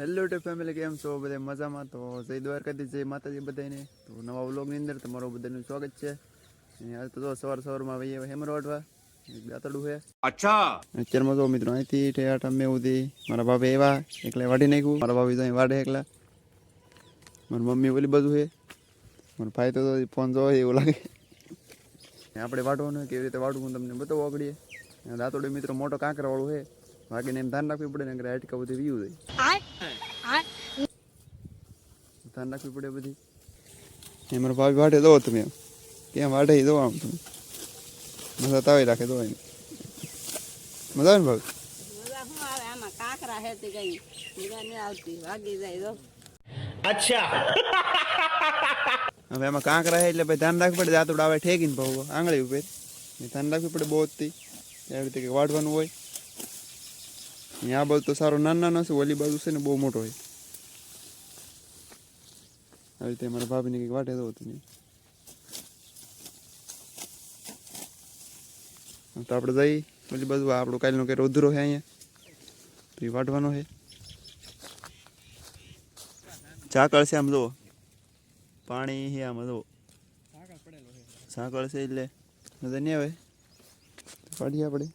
Hello two family કેમ છો? બધા મજામાં? તો જય દ્વારકાથી જય માતાજી બધાને તો નવા વ્લોગની અંદર તમારું બધાનું સ્વાગત છે. આજ તો સવાર સવારમાં વહીએ હેમરો વાટવા દાતડું છે. અચ્છા! અત્યારમાં જો મિત્રો અહીંથી આઠ અમે સુધી મારા બાપે એવા એકલા વાઢી નાખ્યું. મારા બાપી તો અહીં વાઢે એકલા. મારી મમ્મી ઓલી બધું છે. મારો ભાઈ તો ફોન જોવે એવું લાગે. આપણે વાટવાનું કેવી રીતે વાટવું તમને બતાવો આગળ. દાંતોડું મિત્રો મોટો કાંકરાવાળું છે. વાગીને એમ ધ્યાન રાખવી પડે ને કે હાટકા બધી વ્યૂ જાય ધ્યાન રાખવી પડે બધી. એમાં ભાભી વાટે દો તમે કેમ વાટે દો આમ તમે. મજા તાવી રાખે દો એને મજા આવે? ને કાંકરા તે મજા નહીં આવતી. વાગી જાય તો. હવે એમાં કાંકરા છે એટલે ભાઈ ધ્યાન રાખવું પડે. દાંતડું આવે ઠેકીને ભાવ. આંગળી ઉપર. ધ્યાન રાખવું પડે બહુ જ એવી રીતે વાટવાનું હોય. આ બાજુ તો સારો નાના નાનો છે, ઓલી બાજુ છે ને બહુ મોટો હોય આવી રીતે મારા ભાભીને કંઈક વાટે દો નહીં. તો આપણે જઈ, ઓલી બાજુ આપણું કાલનો કે રોધરો છે અહીંયા. તો એ વાટવાનો છે. ઝાકળ છે આમ જુઓ. પાણી છે આમાં જુઓ. ઝાકળ છે એટલે મજા નહીં આવે. તો પાડીએ આપણે.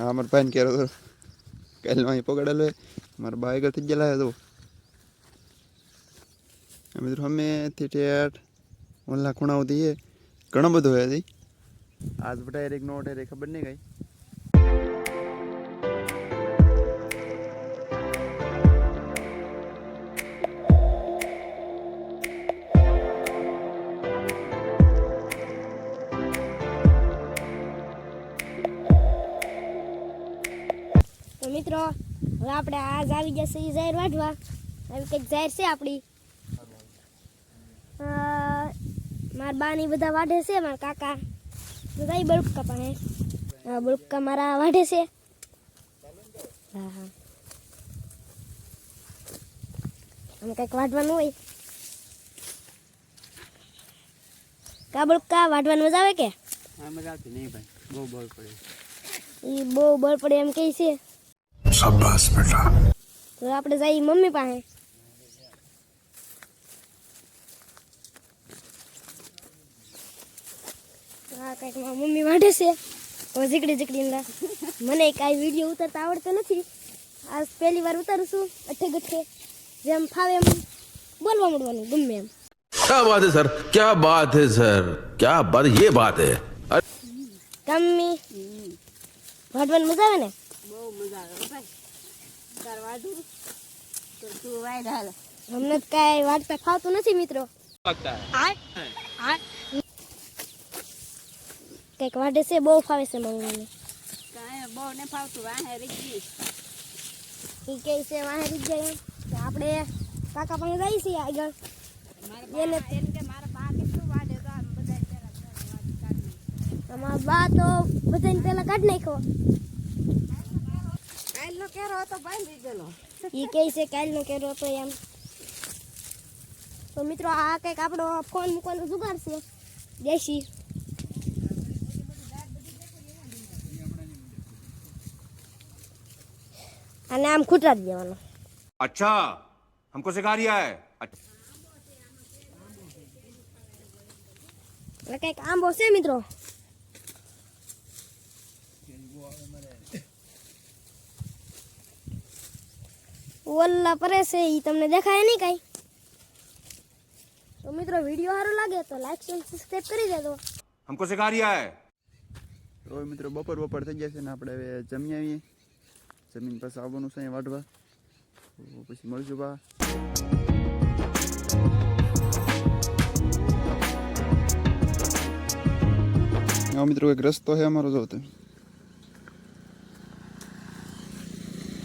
અમારા ભાઈને કહેરો તો કાલે અહીં પકડેલો મારા બા આગળ જ ગયેલા તો. અમે તો અમેથી ઠેઠ ઓલા ખૂણા સુધી ઘણો બધો હજી. આજ બટાય એક નો રે ખબર નહીં કઈ. મિત્રો હવે આપણે આજ આવી જશે ઈ જાહેર વાઢવા. આવી કંઈક જાહેર છે આપણી. અ, મારા બાની બધા વાઢે છે મારા કાકા. બધા ઈ બળુક્કા પાસે હા બળુક્કા મારા વાઢે છે. હા હા. આમ કંઈક વાઢવાનું હોય. કા બળુક્કા વાઢવાની મજા આવે કે? હા મજા આવતી. નહીં ભાઈ બહુ બળ પડે. એ બહુ બળ પડે એમ કહે છે. शाबाश बेटा તો આપણે જઈએ મમ્મી પાસે હા કંઈક મારી મમ્મી વાઢે છે હવે જીકડી જીકડી મને કાંઈ વિડીયો ઉતારતા આવડતો નથી આ પહેલી વાર ઉતારું છું અઠે ગઠે જેમ ફાવે એમ બોલવા મળવાનું ગમે એમ क्या बात है सर क्या बात है सर क्या बात ये बात है ગમી વાઢવાની મજા આવે ને બહુ મજા આવે હો ભાઈ. તાર વાઢું તો તું વાઢ હાલ. અમને તો કાંઈ વાઢતા ફાવતું નથી મિત્રો. કંઈક વાઢે છે બહુ ફાવે છે મારી મમ્મી. કાંઈ બહુ ને ફાવતું વાહે રીજી એ કહે છે વાહે રીત જાય એમ. તો આપણે કાકા પાસે જઈએ છીએ આગળ. મારા એને- બા એમ કે મારા બા કેટલું વાઢે તો આમ બધા પેલા વાઢ કાઢી અમારા બા તો બધાને પહેલા કાઢી નાખ્યો. કાલનો કેરો હતો બાંધી ગયેલો એ કહે છે કાલનો કેરો હતો એમ તો મિત્રો આ કંઈક આપણો ફોન મૂકવાનો જુગાડ છે દેશી અને આમ ખૂટાડી દેવાનો अच्छा हमको सिखा रिया है अच्छा એટલે કંઈક આંબો છે મિત્રો ઓલા પરે છે એ તમને દેખાય નહીં કાંઈ તો મિત્રો વિડીયો સારો લાગે તો લાઈક શેર સબસ્ક્રાઈબ કરી દેજો हमको सिखा रिया है તો હવે મિત્રો બપોર બપોર થઈ ગયા છે ને આપણે હવે જમી આવીએ જમીન પાસે આવવાનું છે અહીંયા વાટવા તો પછી મળશું બા હા મિત્રો એક રસ્તો છે અમારો જો તમે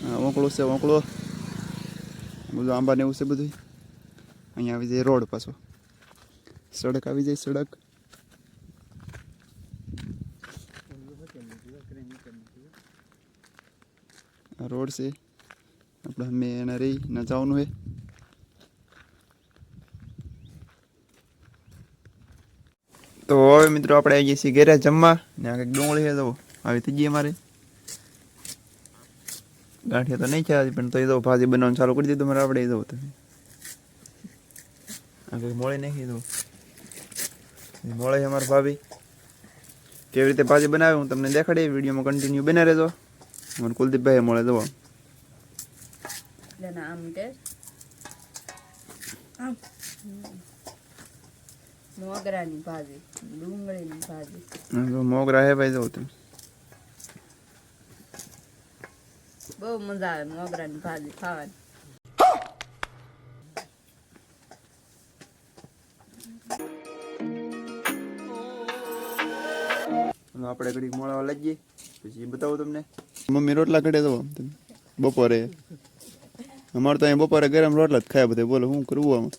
હા ઓંકળો છે ઓંકળો બધું આંબા ને એવું છે બધું અહીંયા આવી જાય રોડ પાછો. સડક આવી જાય સડક. રોડ છે. આપણે અમે એને રહી ના જવાનું હે તો હવે મિત્રો આપણે આવી જઈએ છીએ ઘેરે જમવા. ને આ કંઈક ડુંગળી છે તો આવી થઈ ગઈ અમારે. ગાંઠિયા તો નહીં છે પણ તો એ તો ભાજી બનાવવાનું ચાલુ કરી દીધું મારે આપણે એ જવું તમે આ મોળે નાખી દઉં મોળે છે અમારા ભાભી. કેવી રીતે ભાજી બનાવે હું તમને દેખાડી વિડીયોમાં કન્ટિન્યુ બના રહેજો. મને કુલદીપભાઈ મળે જવો તે આમ મોગરાની ભાજી ડુંગળીની ભાજી. મોગરા હે ભાઈ જવું તમે. બહુ મજા આવે મોગરાની ભાજી ખાવાની. આપણે ઘડીક મોળાવા લાગીએ. પછી બતાવું તમને. મમ્મી રોટલા ઘડે તો બપોરે. અમારે તો અહીંયા બપોરે ગરમ રોટલા જ ખાય બધે. બોલો શું કરવું આમાં?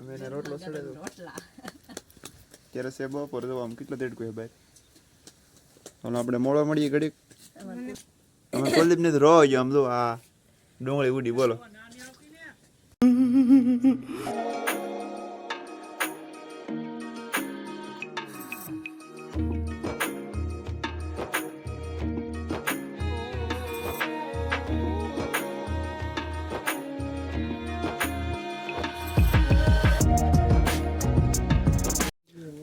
અમે એને રોટલો સડે તો. ત્યારે સે બપોરે જવા આમ કેટલો દેડકો છે ભાઈ હવે આપણે મોળો મળીએ ઘડીક. અમે કુલદીપ ને રો ગયો આમ જો આ ડુંગળી ઉડી બોલો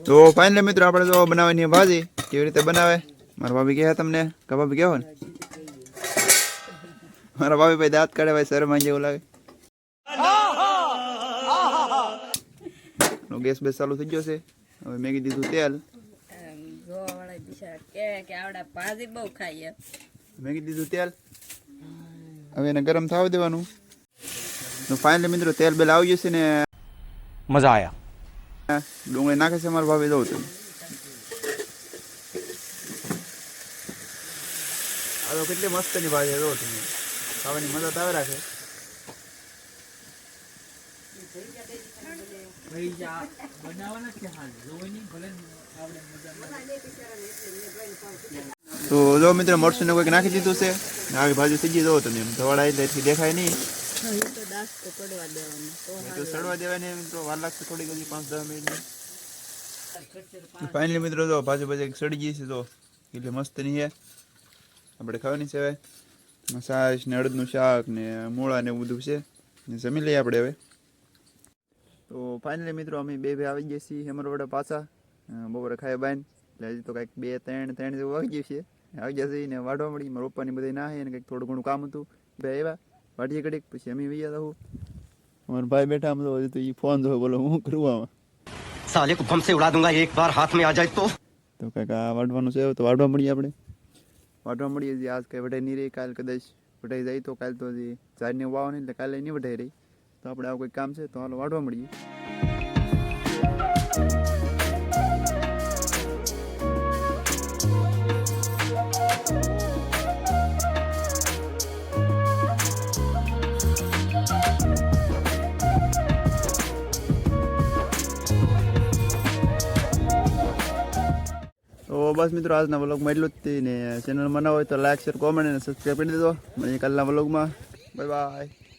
તો ફાઇનલી મિત્રો, આપણે તો બનાવવાની ભાજી. કેવી રીતે બનાવે? મારા ભાભી કહે તમને કે ભાભી ને મારા ભાભી ભાઈ દાંત કાઢે ભાઈ શરમાઈ જેવું લાગે. ગેસ બેસ ચાલુ થઈ ગયો છે. હવે મેગી દીધું તેલ. મેગી દીધું તેલ. હવે એને ગરમ થવા દેવાનું. ફાઇનલી મિત્રો તેલ બેલ આવી જશે ને. મજા આયા. ડુંગળી નાખે છે મારા ભાભી જવું તમે હવે કેટલી મસ્તની ભાજી જો તમે ખાવાની મજા તો આવે રાખે તો જો મિત્રો મરચું ને કોઈક નાખી દીધું છે ને આવી ભાજી થઈ ગઈ જો તમે એમ ધવાડા એટલે એટલી દેખાય નહીં એ તો દાસ તો પડવા દેવાનું તો એ તો સડવા દેવાની મિત્રો વાર લાગશે થોડી ઘણી પાંચ દસ મિનિટ ફાઇનલી મિત્રો જો ભાજી ભાજી સડી ગઈ છે તો એટલે મસ્ત નહીં છે આપણે ખાવાની છે હવે છાશ ને અડદનું શાક ને મૂળા ને એવું બધું છે. ને જમી લઈએ આપણે હવે. તો ફાઇનલી મિત્રો અમે બે બે આવી ગયા છીએ હેમરવાડા પાછા. બપોરે ખાઈ બાઈને એટલે હજી તો કંઈક બે ત્રણ ત્રણ જેવું આવી ગયું છે. આવી ગયા છીએ ને વાઢવા મળી મારા પપ્પાની બધી ના અને કંઈક થોડું ઘણું કામ હતું. ભાઈ આવ્યા. વાઢીએ ઘડીક પછી અમે વૈયા રહું અમારા ભાઈ બેઠા અમે તો હજી તો એ ફોન જોયો બોલો હું કરું આમાં? સાલે કો ભમસે ઉડા દુંગા એક વાર હાથ મેં આ જાય તો? તો આ વાઢવાનું છે તો વાઢવા મળીએ આપણે. વાઢવા મળીએ છીએ આજ કાંઈ વઢાઈ નહીં રહી. કાલ કદાચ વઢાઈ જાય તો કાલ તો હજી ઝાડને નહીં એટલે કાલે નહીં વઢાઈ રહી. તો આપણે આવું કોઈ કામ છે તો હાલો વાઢવા મળીએ. બસ મિત્રો, આજના વ્લોગમાં એટલું જ ને ચેનલમાં ના હોય તો લાઈક શેર કોમેન્ટ અને સબસ્ક્રાઈબ કરી દેજો. મળીએ કાલના વ્લોગમાં. Bye bye